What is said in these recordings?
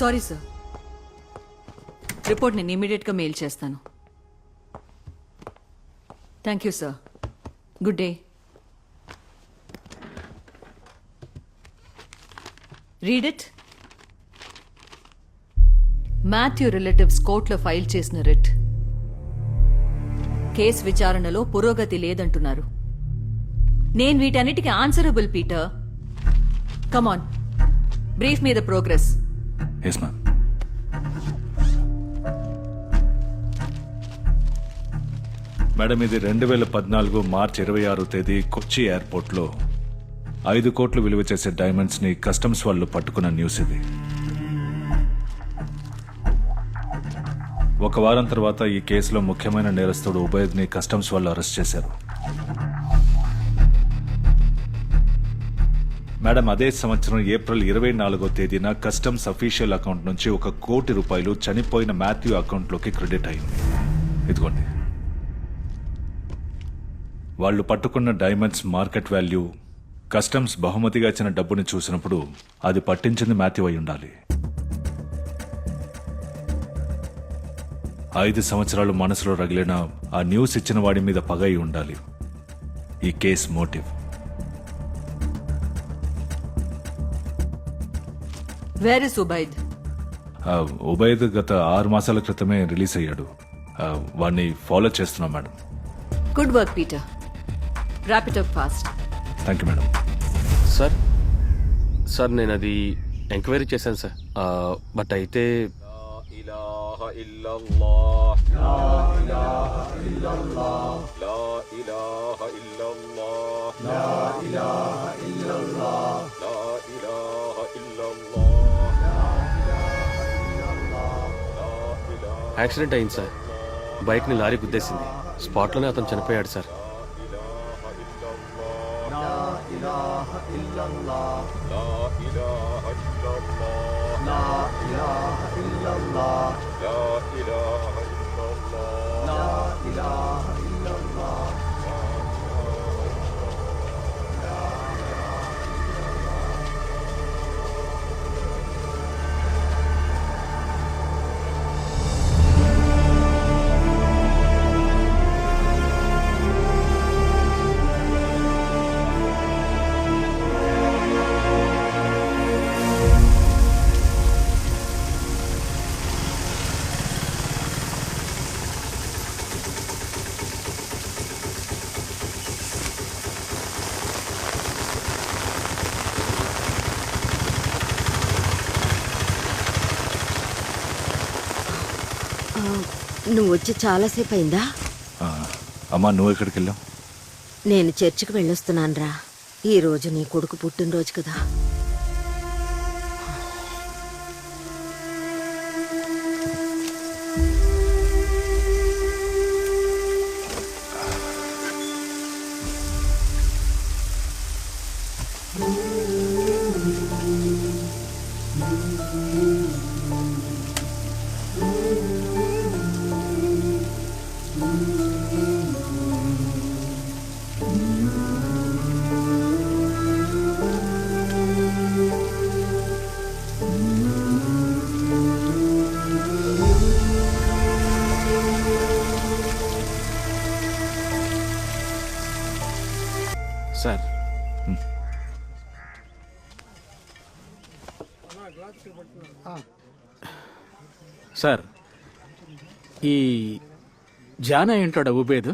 Sorry sir report నేను ఇమీడియట్గా mail చేస్తాను. Thank you sir good day. Read it. Matthew relatives కోర్టులో file చేసిన రిట్. కేసు విచారణలో పురోగతి లేదంటున్నారు. నేను వీటన్నిటికీ ఆన్సరబుల్ పీటర్ కమాన్ బ్రీఫ్ మీద ప్రోగ్రెస్ ఎస్ మ్యామ్ మేడం ఇది రెండు వేల పద్నాలుగు మార్చ్ ఇరవై ఆరు తేదీ కొచ్చి ఎయిర్పోర్ట్లో ఐదు కోట్లు విలువ చేసే డైమండ్స్ని కస్టమ్స్ వాళ్ళు పట్టుకున్న న్యూస్ ఇది. ఒక వారం తర్వాత ఈ కేసులో ముఖ్యమైన నేరస్తుడు ఉభయద్ని కస్టమ్స్ వాళ్ళు అరెస్ట్ చేశారు. మేడం అదే సంవత్సరం ఏప్రిల్ ఇరవై నాలుగో తేదీన కస్టమ్స్ అఫీషియల్ అకౌంట్ నుంచి ఒక కోటి రూపాయలు చనిపోయిన మాథ్యూ అకౌంట్లోకి క్రెడిట్ అయింది. ఇదిగోండి. వాళ్ళు పట్టుకున్న డైమండ్స్ మార్కెట్ వాల్యూ కస్టమ్స్ బహుమతిగా ఇచ్చిన డబ్బుని చూసినప్పుడు అది పట్టించింది మాథ్యూ అయి ఉండాలి. ఐదు సంవత్సరాలు మనసులో రగిలిన ఆ న్యూస్ ఇచ్చిన వాడి మీద పగై ఉండాలి. ఈ case motive. Where is Ubaid ఆ, ఉబైద్ గత ఆరు మాసాల క్రితమే రిలీజ్ అయ్యాడు. వాడిని ఫాలో చేస్తున్నాం madam. Good work Peter wrap it up fast thank you madam. Sir sir నేను అది ఎంక్వైరీ చేశాను సార్ బట్ అయితే యాక్సిడెంట్ అయింది సార్. బైక్ని లారీ గుద్దేసింది. స్పాట్లోనే అతను చనిపోయాడు సార్. నువ్వు వచ్చి చాలాసేపు అయిందా అమ్మా నువ్వు ఎక్కడికి వెళ్ళావు నేను చర్చికి వెళ్ళొస్తున్నానురా. ఈ రోజు నీ కొడుకు పుట్టినరోజు కదా. సార్ ఈ జానా ఏంటాడా ఉబేదు?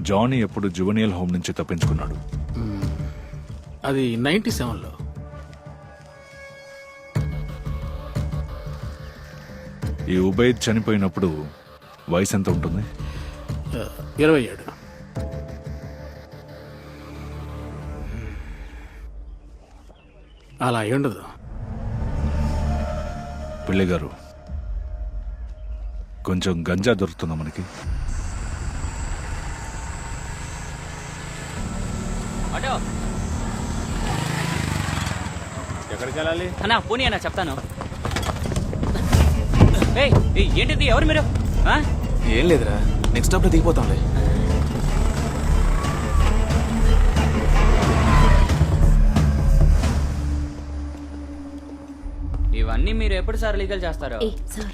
జానీ ఎప్పుడు జువనియల్ హోమ్ నుంచి తప్పించుకున్నాడు. అది నైన్టీ సెవెన్లో. ఈ ఉబైద్ చనిపోయినప్పుడు వయసు ఎంత ఉంటుంది? ఇరవై ఏడు. అలా అయి ఉండదు. పిల్లి గారు కొంచెం గంజా దొరుకుతుందా మనకి? ఎక్కడికి వెళ్ళాలి అన్నా పోనీ అన్న చెప్తాను. ఏయ్ ఏయ్, ఏంటిది? ఎవరు మీరు? ఆ? ఏం లేదురా. నెక్స్ట్ స్టాప్లో దిగిపోతాంలే. ఇవన్నీ మీరు ఎప్పుడు సార్ లీగల్ చేస్తారు? ఏ సార్.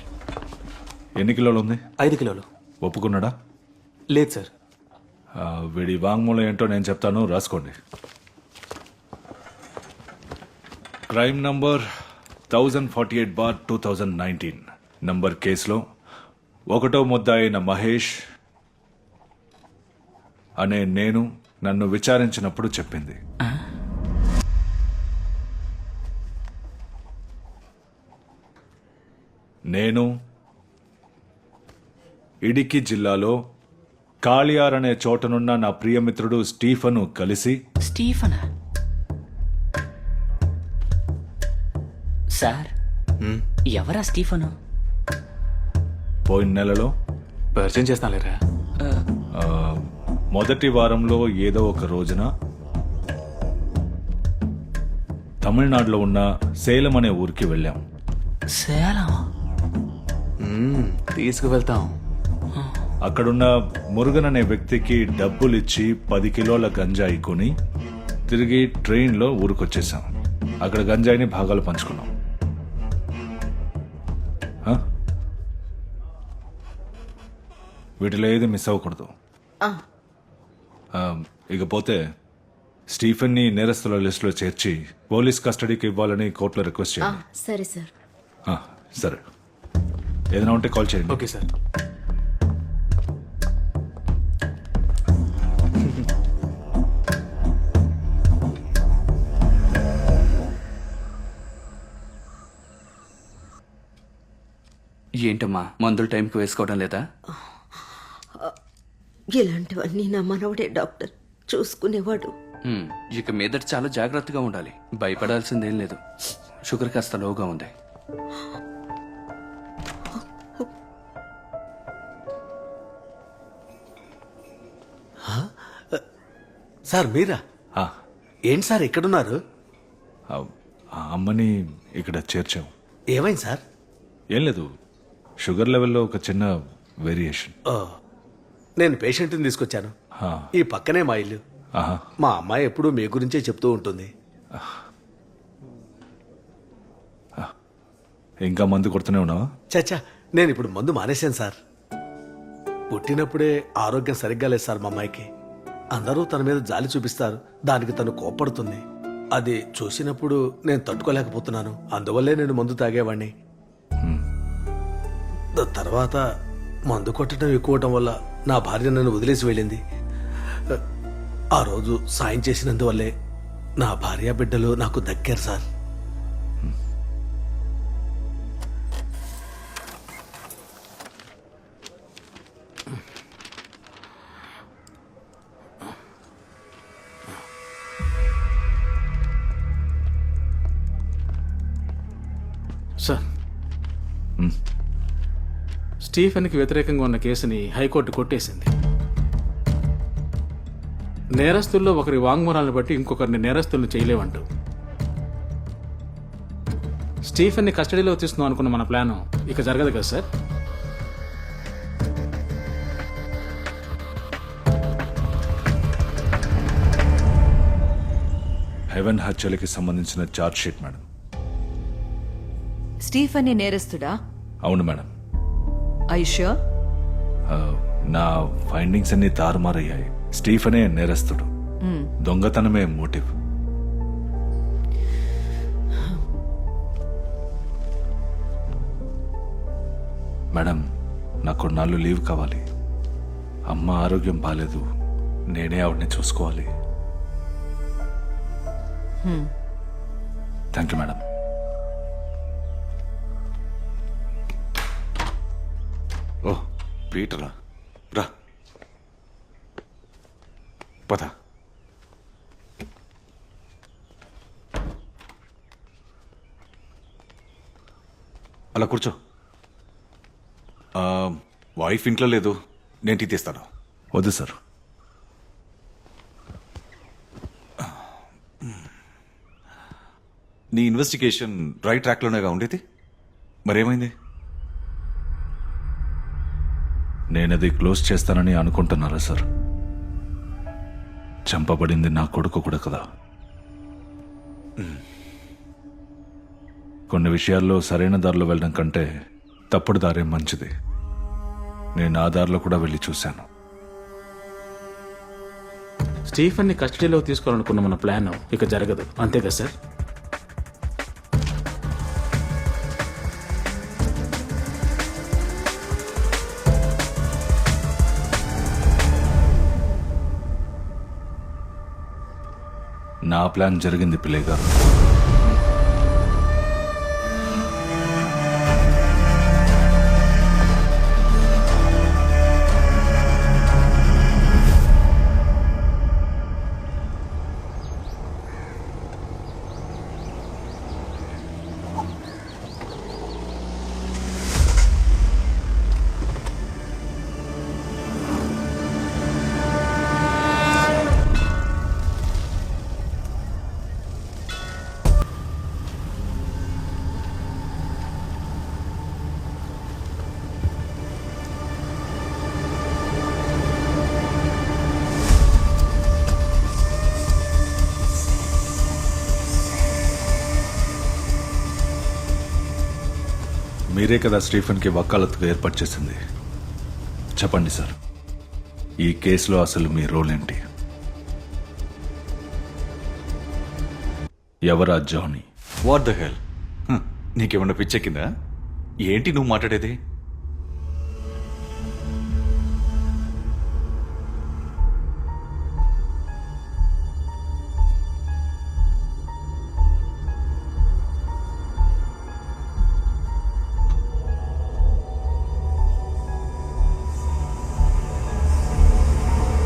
ఎన్ని కిలోలు ఉంది? ఐదు కిలోలు. ఒప్పుకున్నాడా? లేదు సార్. ఆ, వీడి వాంగ్మూలం ఏంటో నేను చెప్తాను రాసుకోండి. Crime number thousand forty eight bar two thousand nineteen. Number కేసులో ఒకటో ముద్ద అయిన మహేష్ అనే నేను నన్ను విచారించినప్పుడు చెప్పింది. నేను ఇడికి జిల్లాలో కాళియార్ అనే చోటనున్న నా ప్రియమిత్రుడు స్టీఫను కలిసి స్టీఫనా? సార్ ఎవరా స్టీఫను? పోయిన నెలలో పరిచయం చేస్తాను లేరా ఆ, మొదటి వారంలో ఏదో ఒక రోజున తమిళనాడులో ఉన్న సేలం అనే ఊరికి వెళ్ళాం. సేలం? తీసుకువెళ్తాం. అక్కడున్న మురుగన్ అనే వ్యక్తికి డబ్బులిచ్చి పది కిలోల గంజాయి కొని తిరిగి ట్రైన్లో ఊరికొచ్చేసాం. అక్కడ గంజాయిని భాగాలు పంచుకున్నాం? వీటిలో ఏది మిస్ అవ్వకూడదు. ఇకపోతే స్టీఫెన్ని నేరస్తుల లిస్టులో చేర్చి పోలీస్ కస్టడీకి ఇవ్వాలని కోర్టులో రిక్వెస్ట్ ఆ, చేయండి సరే సార్. ఆ, సరే. ఏదైనా ఉంటే కాల్ చేయండి. Okay sir. ఏంటమ్మా మందులు టైంకి వేసుకోవడం లేదా? ఇలాంటివన్నీ నా మనవడే డాక్టర్ చూసుకునేవాడు. హ్మ్, ఇక మీదట చాలా జాగ్రత్తగా ఉండాలి. భయపడాల్సిందేం లేదు. షుగర్ కాస్త లోగా ఉంది. సార్ మీరా? ఆ, ఏంటి సార్ ఎక్కడున్నారు? ఆ, ఆ అమ్మని ఇక్కడ చేర్చాం. ఏమైంది సార్? ఏం లేదు షుగర్ లెవెల్లో ఒక చిన్న వేరియేషన్. ఓ నేను పేషెంట్ని తీసుకొచ్చాను. ఆ, ఈ పక్కనే మా ఇల్లు. ఆహా. మా అమ్మాయి ఎప్పుడూ మీ గురించే చెప్తూ ఉంటుంది. ఇంకా మందు కొడుతూనే ఉన్నావా? చచ్చా నేను ఇప్పుడు మందు మానేశాను సార్. పుట్టినప్పుడే ఆరోగ్యం సరిగ్గా లేదు సార్ మా అమ్మాయికి. అందరూ తన మీద జాలి చూపిస్తారు. దానికి తను కోప్పడుతుంది. అది చూసినప్పుడు నేను తట్టుకోలేకపోతున్నాను. అందువల్లే నేను మందు తాగేవాడిని తర్వాత మందు కొట్టడం ఎక్కువటం వల్ల నా భార్య నన్ను వదిలేసి వెళ్ళింది. ఆ రోజు సాయం చేసినందువల్లే నా భార్య బిడ్డలు నాకు దక్కారు సార్. సార్. స్టీఫెన్కి వ్యతిరేకంగా ఉన్న కేసుని హైకోర్టు కొట్టేసింది. నేరస్తుల్లో ఒకరి వాంగ్మూలాలను బట్టి ఇంకొకరిని నేరస్తుల్ని చేయలేవంటూ. స్టీఫెన్ని కస్టడీలో తీసుకుందాం అనుకున్న మన ప్లాను ఇక జరగదు కదా సార్? హెవెన్ హత్యలకి సంబంధించిన ఛార్జ్ షీట్ మేడం. స్టీఫనీ నేరస్తుడా? అవును మేడం. ఐషా ఆ, నా ఫైండింగ్స్ అన్ని తారుమారయ్యాయి. స్టీఫనే నేరస్తుడు. దొంగతనమే మోటివ్. మేడం నాకు కొన్నాళ్ళు లీవ్ కావాలి. అమ్మ ఆరోగ్యం బాగాలేదు నేనే ఆవిడని చూసుకోవాలి. Thank you madam. పీటరా? రా. పద. అలా కూర్చో. వైఫ్ ఇంట్లో లేదు. నేను టీ తీస్తాను. వద్దు సార్. నీ ఇన్వెస్టిగేషన్ రైట్ ట్రాక్లోనేగా ఉండేది? మరేమైంది? నేనది క్లోజ్ చేస్తానని అనుకుంటున్నారా సార్? చంపబడింది నా కొడుకు కూడా కదా. కొన్ని విషయాల్లో సరైన దారిలో వెళ్ళడం కంటే తప్పుడు దారే మంచిది. నేను ఆ దారిలో కూడా వెళ్ళి చూశాను. స్టీఫన్ని కస్టడీలో తీసుకోవాలనుకున్న మన ప్లాన్ ఇక జరగదు. అంతే కదా సార్? నా ప్లాన్ జరిగింది పిల్లే గారు మీరే కదా స్టీఫెన్కి వక్కాలత్తుగా ఏర్పాటు చేసింది. చెప్పండి సార్. ఈ కేసులో అసలు మీ రోల్ ఏంటి? ఎవరా జానీ? What the hell? నీకేమన్నా పిచ్చెక్కిందా? ఏంటి నువ్వు మాట్లాడేది?